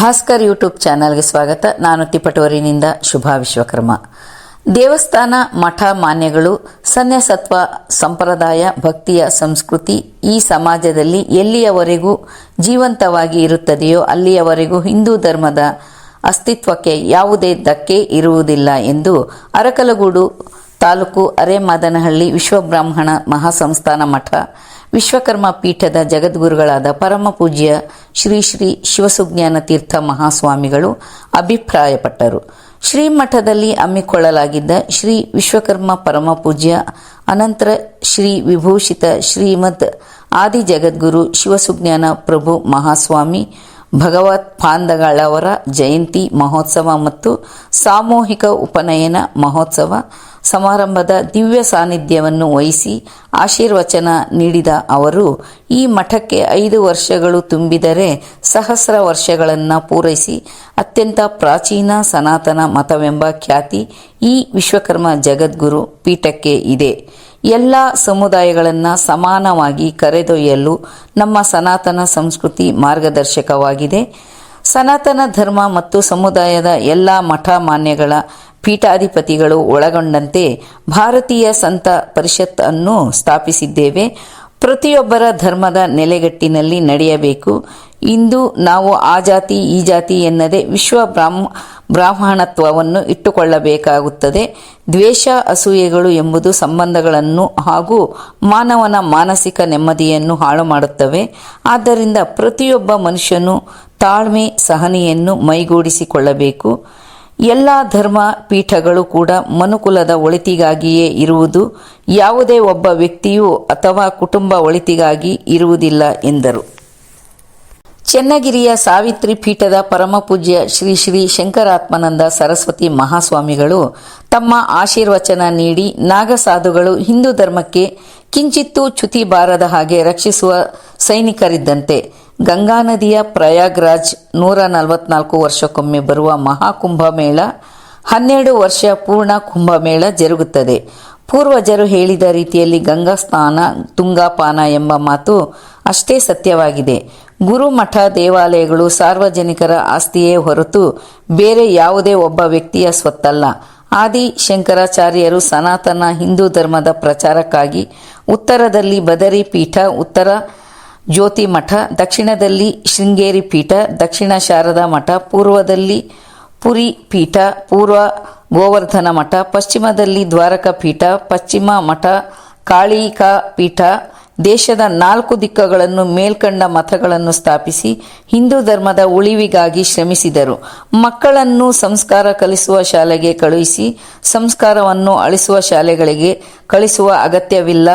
Bhaskar YouTube ಚಾನೆಲ್ಗೆ ಸ್ವಾಗತ. ನಾನು ತಿಪಟೂರಿನಿಂದ ಶುಭಾ ವಿಶ್ವಕರ್ಮ. ದೇವಸ್ಥಾನ, ಮಠ, ಮಾನ್ಯಗಳು, ಸನ್ಯಾಸತ್ವ, ಸಂಪ್ರದಾಯ, ಭಕ್ತಿಯ ಸಂಸ್ಕೃತಿ ಈ ಸಮಾಜದಲ್ಲಿ ಎಲ್ಲಿಯವರೆಗೂ ಜೀವಂತವಾಗಿ ಇರುತ್ತದೆಯೋ ಅಲ್ಲಿಯವರೆಗೂ ಹಿಂದೂ ಧರ್ಮದ ಅಸ್ತಿತ್ವಕ್ಕೆ ಯಾವುದೇ ಧಕ್ಕೆ ಇರುವುದಿಲ್ಲ ಎಂದು ಅರಕಲಗೂಡು ತಾಲೂಕು ಅರೆಮಾದನಹಳ್ಳಿ ವಿಶ್ವಬ್ರಾಹ್ಮಣ ಮಹಾಸಂಸ್ಥಾನ ಮಠ, ವಿಶ್ವಕರ್ಮ ಪೀಠದ ಜಗದ್ಗುರುಗಳಾದ ಪರಮಪೂಜ್ಯ ಶ್ರೀ ಶ್ರೀ ಶಿವಸುಜ್ಞಾನ ತೀರ್ಥ ಮಹಾಸ್ವಾಮಿಗಳು ಅಭಿಪ್ರಾಯಪಟ್ಟರು. ಶ್ರೀಮಠದಲ್ಲಿ ಹಮ್ಮಿಕೊಳ್ಳಲಾಗಿದ್ದ ಶ್ರೀ ವಿಶ್ವಕರ್ಮ ಪರಮಪೂಜ್ಯ ಅನಂತರ ಶ್ರೀ ವಿಭೂಷಿತ ಶ್ರೀಮದ್ ಆದಿ ಜಗದ್ಗುರು ಶಿವಸುಜ್ಞಾನ ಪ್ರಭು ಮಹಾಸ್ವಾಮಿ ಭಗವತ್ ಪಾಂದಗಳವರ ಜಯಂತಿ ಮಹೋತ್ಸವ ಮತ್ತು ಸಾಮೂಹಿಕ ಉಪನಯನ ಮಹೋತ್ಸವ ಸಮಾರಂಭದ ದಿವ್ಯ ಸಾನ್ನಿಧ್ಯವನ್ನು ವಹಿಸಿ ಆಶೀರ್ವಚನ ನೀಡಿದ ಅವರು, ಈ ಮಠಕ್ಕೆ ಐದು ವರ್ಷಗಳು ತುಂಬಿದರೆ ಸಹಸ್ರ ವರ್ಷಗಳನ್ನು ಪೂರೈಸಿ ಅತ್ಯಂತ ಪ್ರಾಚೀನ ಸನಾತನ ಮತವೆಂಬ ಖ್ಯಾತಿ ಈ ವಿಶ್ವಕರ್ಮ ಜಗದ್ಗುರು ಪೀಠಕ್ಕೆ ಇದೆ. ಎಲ್ಲ ಸಮುದಾಯಗಳನ್ನು ಸಮಾನವಾಗಿ ಕರೆದೊಯ್ಯಲು ನಮ್ಮ ಸನಾತನ ಸಂಸ್ಕೃತಿ ಮಾರ್ಗದರ್ಶಕವಾಗಿದೆ. ಸನಾತನ ಧರ್ಮ ಮತ್ತು ಸಮುದಾಯದ ಎಲ್ಲ ಮಠ ಮಾನ್ಯಗಳ ಪೀಠಾಧಿಪತಿಗಳು ಒಳಗೊಂಡಂತೆ ಭಾರತೀಯ ಸಂತ ಪರಿಷತ್ ಅನ್ನು ಸ್ಥಾಪಿಸಿದ್ದೇವೆ. ಪ್ರತಿಯೊಬ್ಬರ ಧರ್ಮದ ನೆಲೆಗಟ್ಟಿನಲ್ಲಿ ನಡೆಯಬೇಕು. ಇಂದು ನಾವು ಆ ಜಾತಿ, ಈ ಜಾತಿ ಎನ್ನದೆ ವಿಶ್ವ ಬ್ರಾಹ್ಮ, ಬ್ರಾಹ್ಮಣತ್ವವನ್ನು ಇಟ್ಟುಕೊಳ್ಳಬೇಕಾಗುತ್ತದೆ. ದ್ವೇಷ, ಅಸೂಯೆಗಳು ಎಂಬುದು ಸಂಬಂಧಗಳನ್ನು ಹಾಗೂ ಮಾನವನ ಮಾನಸಿಕ ನೆಮ್ಮದಿಯನ್ನು ಹಾಳು ಮಾಡುತ್ತವೆ. ಆದ್ದರಿಂದ ಪ್ರತಿಯೊಬ್ಬ ಮನುಷ್ಯನು ತಾಳ್ಮೆ, ಸಹನೆಯನ್ನು ಮೈಗೂಡಿಸಿಕೊಳ್ಳಬೇಕು. ಎಲ್ಲ ಧರ್ಮ ಪೀಠಗಳು ಕೂಡ ಮನುಕುಲದ ಒಳಿತಿಗಾಗಿಯೇ ಇರುವುದು. ಯಾವುದೇ ಒಬ್ಬ ವ್ಯಕ್ತಿಯು ಅಥವಾ ಕುಟುಂಬ ಒಳಿತಿಗಾಗಿ ಇರುವುದಿಲ್ಲ ಎಂದರು. ಚೆನ್ನಗಿರಿಯ ಸಾವಿತ್ರಿ ಪೀಠದ ಪರಮಪೂಜ್ಯ ಶ್ರೀ ಶ್ರೀ ಶಂಕರಾತ್ಮನಂದ ಸರಸ್ವತಿ ಮಹಾಸ್ವಾಮಿಗಳು ತಮ್ಮ ಆಶೀರ್ವಚನ ನೀಡಿ ನಾಗಸಾಧುಗಳು ಹಿಂದೂ ಧರ್ಮಕ್ಕೆ ಕಿಂಚಿತ್ತೂ ಚ್ಯುತಿ ಬಾರದ ಹಾಗೆ ರಕ್ಷಿಸುವ ಸೈನಿಕರಿದ್ದಂತೆ ಗಂಗಾ ನದಿಯ ಪ್ರಯಾಗ್ರಾಜ್ ನೂರ ನಲವತ್ನಾಲ್ಕು ವರ್ಷಕ್ಕೊಮ್ಮೆ ಬರುವ ಮಹಾಕುಂಭಮೇಳ ಹನ್ನೆರಡು ವರ್ಷ ಪೂರ್ಣ ಕುಂಭಮೇಳ ಜರುಗುತ್ತದೆ. ಪೂರ್ವಜರು ಹೇಳಿದ ರೀತಿಯಲ್ಲಿ ಗಂಗಾ ಸ್ನಾನ ತುಂಗಾಪಾನ ಎಂಬ ಮಾತು ಅಷ್ಟೇ ಸತ್ಯವಾಗಿದೆ. ಗುರುಮಠ ದೇವಾಲಯಗಳು ಸಾರ್ವಜನಿಕರ ಆಸ್ತಿಯೇ ಹೊರತು ಬೇರೆ ಯಾವುದೇ ಒಬ್ಬ ವ್ಯಕ್ತಿಯ ಸ್ವತ್ತಲ್ಲ. ಆದಿ ಶಂಕರಾಚಾರ್ಯರು ಸನಾತನ ಹಿಂದೂ ಧರ್ಮದ ಪ್ರಚಾರಕ್ಕಾಗಿ ಉತ್ತರದಲ್ಲಿ ಬದರಿ ಪೀಠ, ಉತ್ತರ ಜ್ಯೋತಿ ಮಠ ದಕ್ಷಿಣದಲ್ಲಿ ಶೃಂಗೇರಿ ಪೀಠ, ದಕ್ಷಿಣ ಶಾರದಾ ಮಠ, ಪೂರ್ವದಲ್ಲಿ ಪುರಿ ಪೀಠ, ಪೂರ್ವ ಗೋವರ್ಧನ ಮಠ, ಪಶ್ಚಿಮದಲ್ಲಿ ದ್ವಾರಕ ಪೀಠ, ಪಶ್ಚಿಮ ಮಠ, ಕಾಳಿಕಾ ಪೀಠ ದೇಶದ ನಾಲ್ಕು ದಿಕ್ಕಗಳನ್ನು ಮೇಲ್ಕಂಡ ಮತಗಳನ್ನು ಸ್ಥಾಪಿಸಿ ಹಿಂದೂ ಧರ್ಮದ ಉಳಿವಿಗಾಗಿ ಶ್ರಮಿಸಿದರು. ಮಕ್ಕಳನ್ನು ಸಂಸ್ಕಾರ ಕಲಿಸುವ ಶಾಲೆಗೆ ಕಳುಹಿಸಿ, ಸಂಸ್ಕಾರವನ್ನು ಅಳಿಸುವ ಶಾಲೆಗಳಿಗೆ ಕಳಿಸುವ ಅಗತ್ಯವಿಲ್ಲ.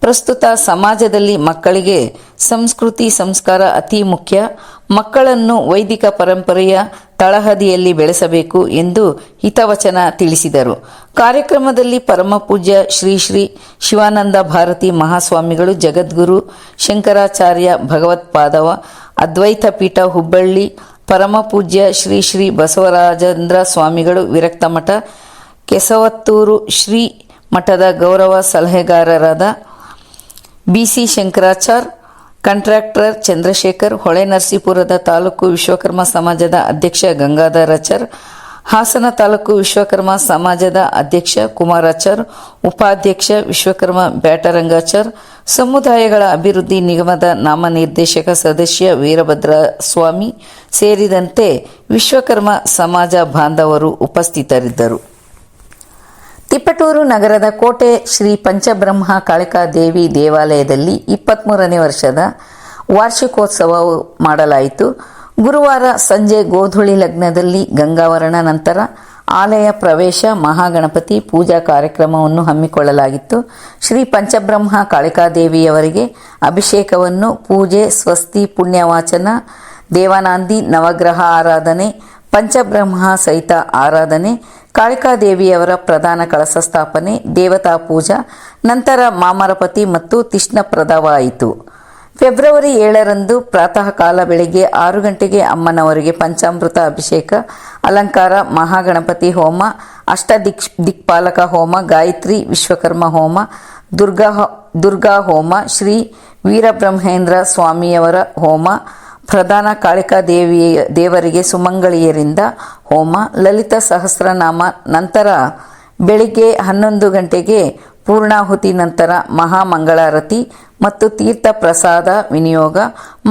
ಪ್ರಸ್ತುತ ಸಮಾಜದಲ್ಲಿ ಮಕ್ಕಳಿಗೆ ಸಂಸ್ಕೃತಿ, ಸಂಸ್ಕಾರ ಅತಿ ಮುಖ್ಯ. ಮಕ್ಕಳನ್ನು ವೈದಿಕ ಪರಂಪರೆಯ ತಳಹದಿಯಲ್ಲಿ ಬೆಳೆಸಬೇಕು ಎಂದು ಹಿತವಚನ ತಿಳಿಸಿದರು. ಕಾರ್ಯಕ್ರಮದಲ್ಲಿ ಪರಮಪೂಜ್ಯ ಶ್ರೀ ಶ್ರೀ ಶಿವಾನಂದ ಭಾರತಿ ಮಹಾಸ್ವಾಮಿಗಳು, ಜಗದ್ಗುರು ಶಂಕರಾಚಾರ್ಯ ಭಗವತ್ಪಾದವ ಅದ್ವೈತ ಪೀಠ ಹುಬ್ಬಳ್ಳಿ ಪರಮಪೂಜ್ಯ ಶ್ರೀ ಶ್ರೀ ಬಸವರಾಜೇಂದ್ರ ಸ್ವಾಮಿಗಳು ವಿರಕ್ತಮಠ ಕೆಸವತ್ತೂರು ಶ್ರೀ ಮಠದ ಗೌರವ ಸಲಹೆಗಾರರಾದ ಬಿಸಿ ಶಂಕರಾಚಾರ್ ಕಾಂಟ್ರಾಕ್ಟರ್ ಚಂದ್ರಶೇಖರ್, ಹೊಳೆ ನರಸೀಪುರದ ತಾಲೂಕು ವಿಶ್ವಕರ್ಮ ಸಮಾಜದ ಅಧ್ಯಕ್ಷ ಗಂಗಾಧರಾಚಾರ್, ಹಾಸನ ತಾಲೂಕು ವಿಶ್ವಕರ್ಮ ಸಮಾಜದ ಅಧ್ಯಕ್ಷ ಕುಮಾರಾಚಾರ್, ಉಪಾಧ್ಯಕ್ಷ ವಿಶ್ವಕರ್ಮ ಬ್ಯಾಟರಂಗಾಚಾರ್, ಸಮುದಾಯಗಳ ಅಭಿವೃದ್ಧಿ ನಿಗಮದ ನಾಮನಿರ್ದೇಶಕ ಸದಸ್ಯ ವೀರಭದ್ರ ಸ್ವಾಮಿ ಸೇರಿದಂತೆ ವಿಶ್ವಕರ್ಮ ಸಮಾಜ ಬಾಂಧವರು ಉಪಸ್ಥಿತರಿದ್ದರು. ತಿಪ್ಪಟೂರು ನಗರದ ಕೋಟೆ ಶ್ರೀ ಪಂಚಬ್ರಹ್ಮ ಕಾಳಿಕಾ ದೇವಿ ದೇವಾಲಯದಲ್ಲಿ ಇಪ್ಪತ್ತ್ಮೂರನೇ ವರ್ಷದ ವಾರ್ಷಿಕೋತ್ಸವ ಮಾಡಲಾಯಿತು. ಗುರುವಾರ ಸಂಜೆ ಗೋಧುಳಿ ಲಗ್ನದಲ್ಲಿ ಗಂಗಾವರಣ ನಂತರ ಆಲಯ ಪ್ರವೇಶ, ಮಹಾಗಣಪತಿ ಪೂಜಾ ಕಾರ್ಯಕ್ರಮವನ್ನು ಹಮ್ಮಿಕೊಳ್ಳಲಾಗಿತ್ತು. ಶ್ರೀ ಪಂಚಬ್ರಹ್ಮ ಕಾಳಿಕಾದೇವಿಯವರಿಗೆ ಅಭಿಷೇಕವನ್ನು ಪೂಜೆ, ಸ್ವಸ್ತಿ, ಪುಣ್ಯವಾಚನ, ದೇವಾನಂದಿ, ನವಗ್ರಹ ಆರಾಧನೆ, ಪಂಚಬ್ರಹ್ಮ ಸಹಿತ ಆರಾಧನೆ ಕಾಳಿಕಾದೇವಿಯವರ ಪ್ರಧಾನ ಕಳಸ ಸ್ಥಾಪನೆ, ದೇವತಾ ಪೂಜಾ, ನಂತರ ಮಾಮರಪತಿ ಮತ್ತು ತಿಷ್ಣಪ್ರದವಾಯಿತು. ಫೆಬ್ರವರಿ ಏಳರಂದು ಪ್ರಾತಃ ಕಾಲ ಬೆಳಗ್ಗೆ ಆರು ಗಂಟೆಗೆ ಅಮ್ಮನವರಿಗೆ ಪಂಚಾಮೃತ ಅಭಿಷೇಕ, ಅಲಂಕಾರ, ಮಹಾಗಣಪತಿ ಹೋಮ, ಅಷ್ಟ ದಿಕ್, ದಿಕ್ಪಾಲಕ ಹೋಮ, ಗಾಯತ್ರಿ ವಿಶ್ವಕರ್ಮ ಹೋಮ, ದುರ್ಗಾ ದುರ್ಗಾ ಹೋಮ, ಶ್ರೀ ವೀರಬ್ರಹ್ಮೇಂದ್ರ ಸ್ವಾಮಿಯವರ ಹೋಮ ಪ್ರಧಾನ ಕಾಳಿಕಾ ದೇವಿಯ ದೇವರಿಗೆ ಸುಮಂಗಳಿಯರಿಂದ ಹೋಮ, ಲಲಿತ ಸಹಸ್ರನಾಮ, ನಂತರ ಬೆಳಿಗ್ಗೆ ಹನ್ನೊಂದು ಗಂಟೆಗೆ ಪೂರ್ಣಾಹುತಿ ನಂತರ ಮಹಾಮಂಗಳಾರತಿ ಮತ್ತು ತೀರ್ಥ ಪ್ರಸಾದ ವಿನಿಯೋಗ,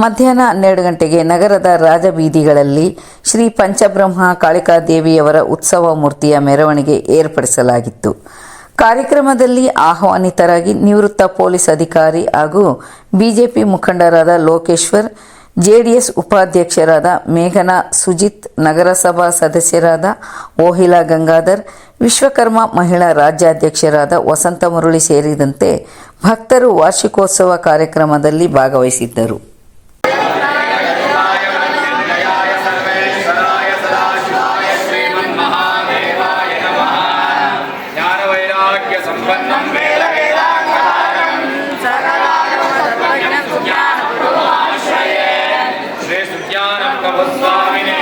ಮಧ್ಯಾಹ್ನ ಹನ್ನೆರಡು ಗಂಟೆಗೆ ನಗರದ ರಾಜಬೀದಿಗಳಲ್ಲಿ ಶ್ರೀ ಪಂಚಬ್ರಹ್ಮ ಕಾಳಿಕಾ ದೇವಿಯವರ ಉತ್ಸವ ಮೂರ್ತಿಯ ಮೆರವಣಿಗೆ ಏರ್ಪಡಿಸಲಾಗಿತ್ತು. ಕಾರ್ಯಕ್ರಮದಲ್ಲಿ ಆಹ್ವಾನಿತರಾಗಿ ನಿವೃತ್ತ ಪೊಲೀಸ್ ಅಧಿಕಾರಿ ಹಾಗೂ ಬಿಜೆಪಿ ಮುಖಂಡರಾದ ಲೋಕೇಶ್ವರ್ ಜೆಡಿಎಸ್ ಉಪಾಧ್ಯಕ್ಷರಾದ ಮೇಘನಾ, ಸುಜಿತ್, ನಗರಸಭಾ ಸದಸ್ಯರಾದ ಓಹಿಲಾ ಗಂಗಾಧರ್, ವಿಶ್ವಕರ್ಮ ಮಹಿಳಾ ರಾಜ್ಯಾಧ್ಯಕ್ಷರಾದ ವಸಂತ ಮುರಳಿ ಸೇರಿದಂತೆ ಭಕ್ತರು ವಾರ್ಷಿಕೋತ್ಸವ ಕಾರ್ಯಕ್ರಮದಲ್ಲಿ ಭಾಗವಹಿಸಿದ್ದರು. జ్ఞానం కవ స్వామినే